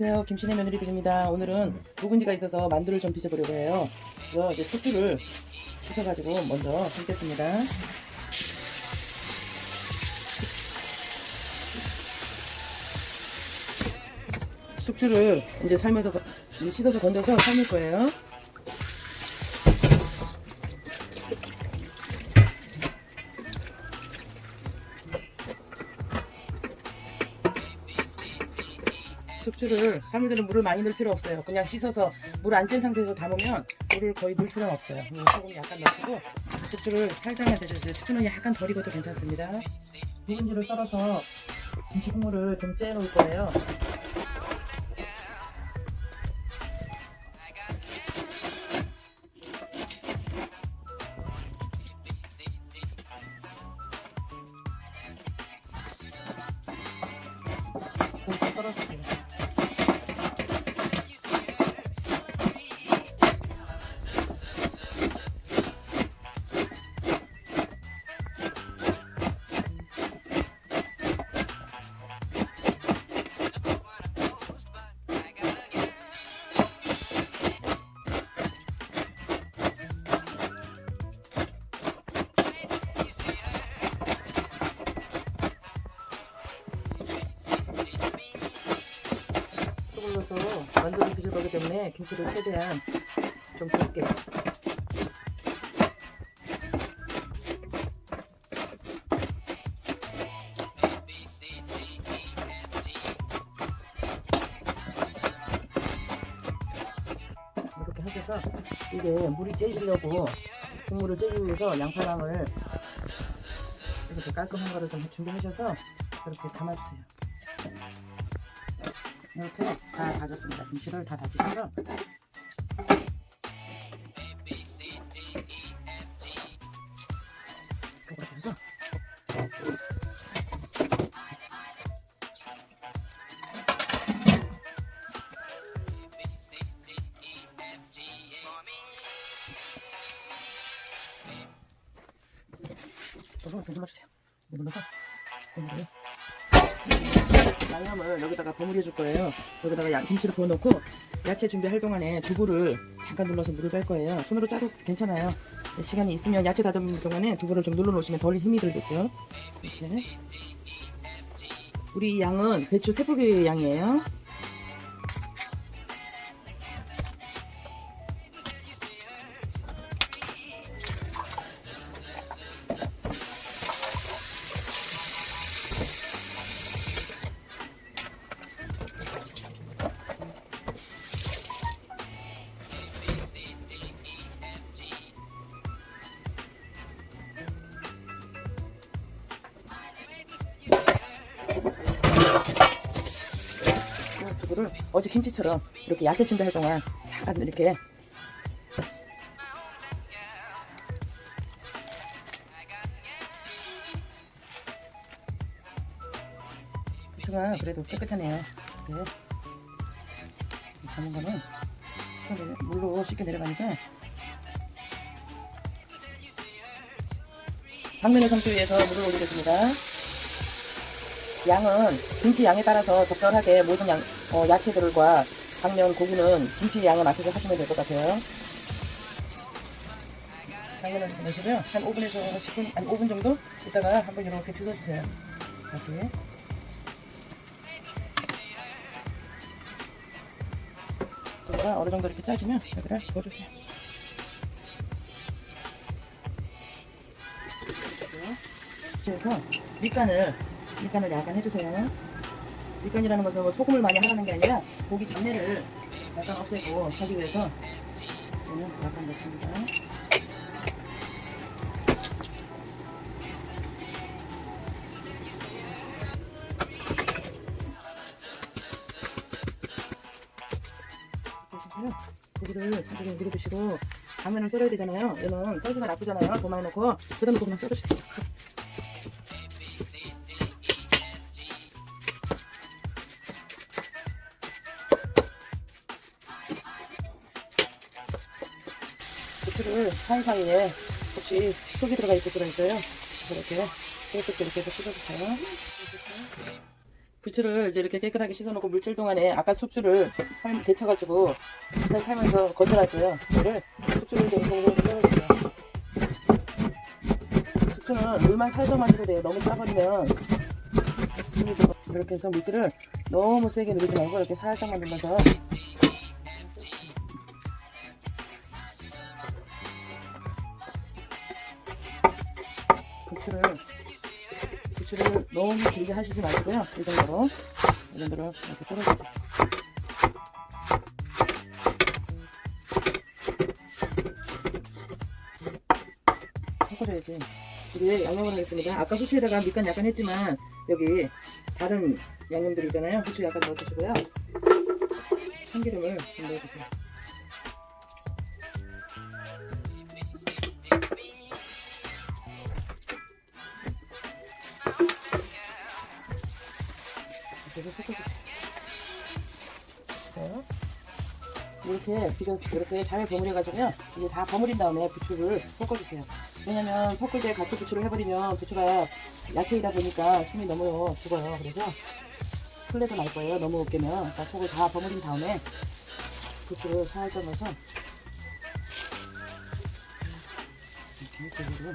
안녕하세요. 김신혜 며느리들입니다. 오늘은 묵은지가 있어서 만두를 좀 빚어보려고 해요. 그래서 이제 숙주를 씻어가지고 먼저 빚겠습니다. 숙주를 이제 삶아서 씻어서 건져서 삶을 거예요. 삶을 때는 물을 많이 넣을 필요 없어요. 그냥 씻어서 물안짠 상태에서 담으면 물을 거의 넣을 필요는 없어요. 음, 소금 약간 넣고 숙주를 살짝만 데쳐주세요. 숙주는 약간 덜 익어도 괜찮습니다. 묵은지를 썰어서 김치 국물을 좀 째 놓을 거예요. 좀 썰어주세요. 김치를 최대한 좀 굵게 이렇게 하셔서 이게 물이 째지려고 국물을 째기 위해서 양파랑을 이렇게 깔끔한 거를 좀 준비하셔서 이렇게 담아주세요. 이렇게 다 다졌습니다. 김치를 다좀 눌러주세요. 눌러서 버무려. 양념을 여기다가 버무려 줄 거예요. 여기다가 양, 김치를 부어놓고 야채 준비할 동안에 두부를 잠깐 눌러서 물을 뺄 거예요. 손으로 짜도 괜찮아요. 시간이 있으면 야채 다듬는 동안에 두부를 좀 눌러 놓으시면 덜 힘이 들겠죠. 이렇게. 우리 양은 배추 세 포기 양이에요. 어제 김치처럼 이렇게 야채 준비할 동안 잠깐 이렇게 부추가 그래도 깨끗하네요. 이렇게 담은 거는 물로 씻겨 내려가니까 당면의 상추 위해서 물을 올리겠습니다. 양은 김치 양에 따라서 적절하게 모든 양, 어, 야채들과 당면, 고기는 김치 양에 맞춰서 하시면 될 것 같아요. 당면을 넣으시고요. 한 5분에서 10분, 한 5분 정도 있다가 한번 이렇게 드셔주세요. 다시. 두부가 어느 정도 이렇게 짜지면 여기다 부어주세요. 그래서 밑간을 밑간을 약간 해주세요. 밑간이라는 것은 뭐 소금을 많이 하라는 게 아니라 고기 잡내를 약간 없애고 하기 위해서 저는 약간 넣습니다. 고기를 나중에 밀어두시고 당면을 썰어야 되잖아요. 얘는 썰기가 나쁘잖아요. 더 많이 넣고 그다 놓고 그냥 썰어주세요. 사이사이에 혹시 속이 들어가 있을 수가 있어요. 이렇게 깨끗이 이렇게 해서 씻어주세요. 부추를 이제 이렇게 깨끗하게 씻어놓고 물질 동안에 아까 숙주를 삶, 데쳐가지고 잘 삶아서 건져놨어요. 이거를 숙주를 이제 동동동 썰어주세요. 숙주는 물만 살짝만 줘도 돼요. 너무 짜버리면. 이렇게 해서 물질을 너무 세게 누르지 말고 이렇게 살짝만 눌러서 너무 길게 하시지 마시고요. 이 정도로 이 정도로 이렇게 썰어주세요. 섞어줘야지. 이게 양념을 하겠습니다. 아까 후추에다가 밑간 약간 했지만 여기 다른 양념들 있잖아요. 후추 약간 넣어주시고요. 참기름을 좀 넣어주세요. 이렇게 섞어주세요. 그래서 이렇게 비벼 이렇게 잘 버무려가지고요. 이제 다 버무린 다음에 부추를 섞어주세요. 왜냐면 섞을 때 같이 부추를 해버리면 부추가 야채이다 보니까 숨이 너무 죽어요. 그래서 플레도 날 거예요. 너무 으깨면 그러니까 속을 다 버무린 다음에 부추를 살짝 넣어서 이렇게 고기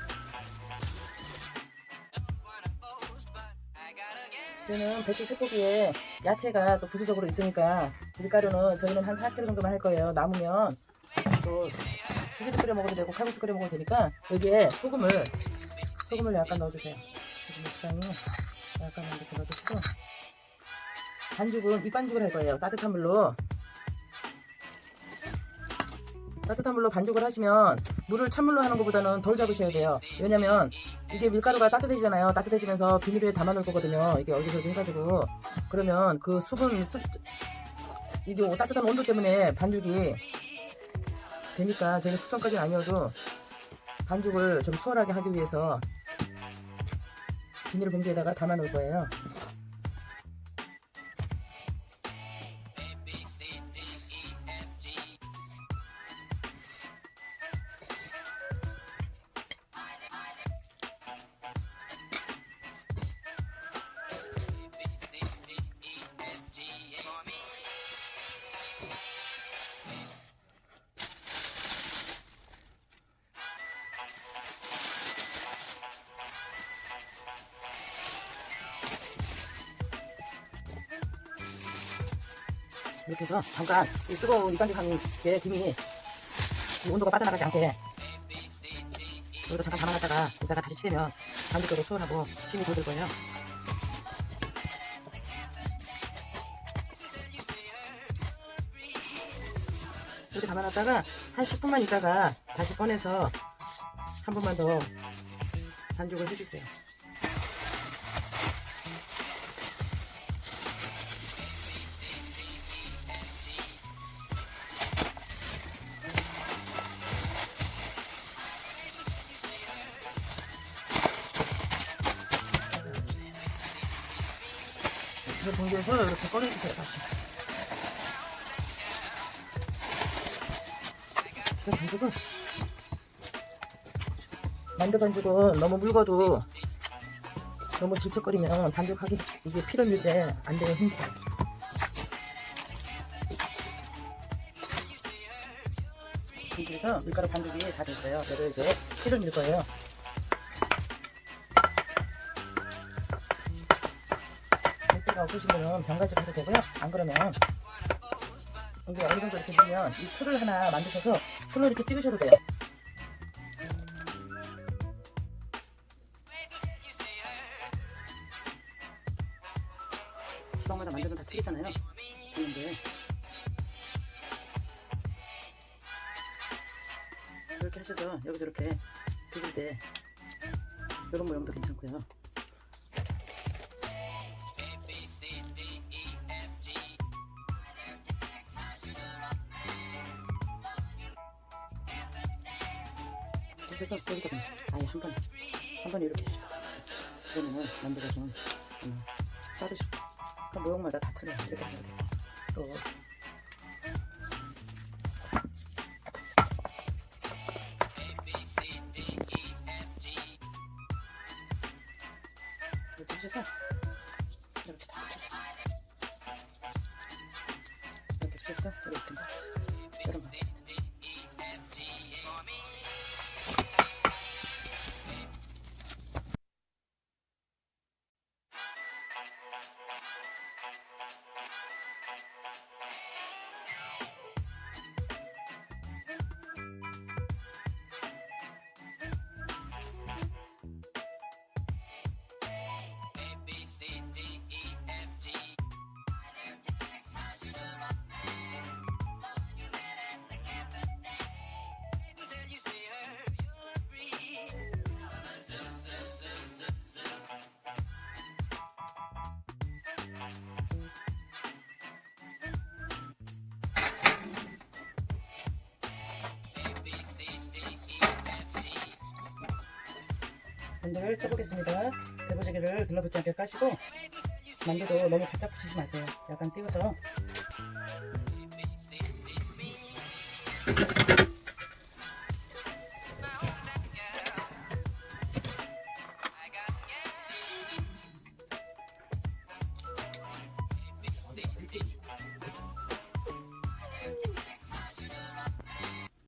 를 저는 배추 쇠고기에 야채가 또 부수적으로 있으니까 밀가루는 저희는 한 4kg 정도만 할 거예요. 남으면 또 수제비 끓여 먹어도 되고 칼국수 끓여 먹어도 되니까 여기에 소금을 소금을 약간 넣어주세요. 소금 적당히 약간 이렇게 넣어주시고 반죽은 입반죽을 할 거예요. 따뜻한 물로 따뜻한 물로 반죽을 하시면 물을 찬물로 하는 것보다는 덜 잡으셔야 돼요. 왜냐면 이게 밀가루가 따뜻해지잖아요. 따뜻해지면서 비닐에 담아놓을 거거든요. 이게 얼기설기 해가지고 그러면 그 수분 습 이게 따뜻한 온도 때문에 반죽이 되니까 저희는 숙성까지는 아니어도 반죽을 좀 수월하게 하기 위해서 비닐 봉지에다가 담아 놓을 거예요. 이렇게 해서 잠깐 이 뜨거운 하는 게 김이 이 온도가 빠져나가지 않게 여기다 잠깐 담아놨다가 이따가 다시 치대면 반죽도 수월하고 힘이 덜들 거예요. 이렇게 담아놨다가 한 10분만 있다가 다시 꺼내서 한 번만 더 반죽을 해주세요. 이거 봉지에서 이렇게 꺼내주세요. 다시. 그 반죽은 만두 반죽은 너무 묽어도 너무 질척거리면 반죽하기 이게 피를 밀때 안 되는 힘들어요. 그래서 밀가루 반죽이 다 됐어요. 그래서 이제 피를 밀 거예요. 없으시면 병가지 가도 되고요. 안 그러면 여기 어느 정도 이렇게 보면 이 풀을 하나 만드셔서 풀로 이렇게 찍으셔도 돼요. 지방마다 만드는 다 틀리잖아요. 그런데 이렇게 하셔서 여기서 이렇게 빚을 때 이런 모양도 괜찮고요. 그래서 여기서 그냥 아예 한 번에 한 번에 이렇게 해줘. 그러면은 만들어준 음, 빠르죠 그럼 모형마다 다 틀려 이렇게 하면 돼또. 이렇게 해서 이렇게 다 붙여주세요. 이렇게 붙였어 이렇게 붙였어 Thank you. 만두를 쪄보겠습니다. 배부지기를 들러붙지 않게 까시고 만두도 너무 바짝 붙이지 마세요. 약간 띄워서